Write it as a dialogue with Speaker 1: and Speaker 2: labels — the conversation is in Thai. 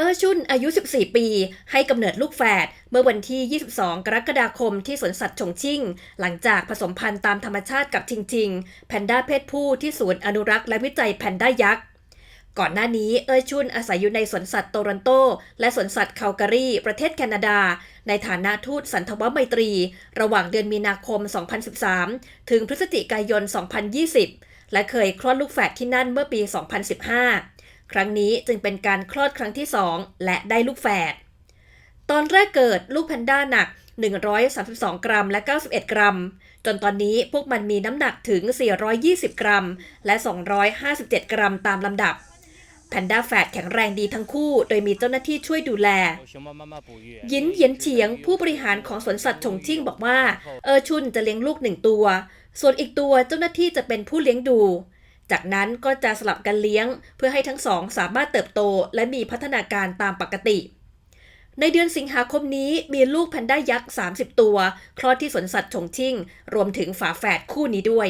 Speaker 1: เออชุนอายุ 14 ปี ให้กำเนิดลูกแฝดเมื่อวันที่ 22 กรกฎาคมที่สวนสัตว์ฉงชิ่ง หลังจากผสมพันธุ์ตามธรรมชาติกับชิงชิง แพนด้าเพศผู้ที่ศูนย์อนุรักษ์และวิจัยแพนด้ายักษ์ ก่อนหน้านี้เออชุนอาศัยอยู่ในสวนสัตว์โตรอนโต และสวนสัตว์คาลการี ประเทศแคนาดา ในฐานะทูตสันทวไมตรี ระหว่างเดือนมีนาคม 2013 ถึงพฤศจิกายน 2020 และเคยคลอดลูกแฝดที่นั่นเมื่อปี 2015 ครั้งนี้จึงเป็นการคลอดครั้งที่ 2 และได้ลูกแฝด ตอนแรกเกิดลูกแพนด้าหนัก 132 กรัมและ 91 กรัม จนตอนนี้พวกมันมีน้ำหนักถึง 420 กรัม และ 257 กรัมตามลำดับแพนด้าแฝดแข็งแรงดีทั้งคู่ โดยมีเจ้าหน้าที่ช่วยดูแล ยินเยียนเฉียง ผู้บริหารของสวนสัตว์ชงชิ่งบอกว่า เออชุนจะเลี้ยงลูกหนึ่งตัว ส่วนอีกตัวเจ้าหน้าที่จะเป็นผู้เลี้ยงดู จากนั้นก็จะสลับกันเลี้ยง เพื่อให้ทั้งสองสามารถเติบโต และมีพัฒนาการตามปกติ ในเดือนสิงหาคมนี้มีลูกแพนด้ายักษ์ 30 ตัว คลอดที่สวนสัตว์ชงชิ่ง รวมถึงฝาแฝดคู่นี้ด้วย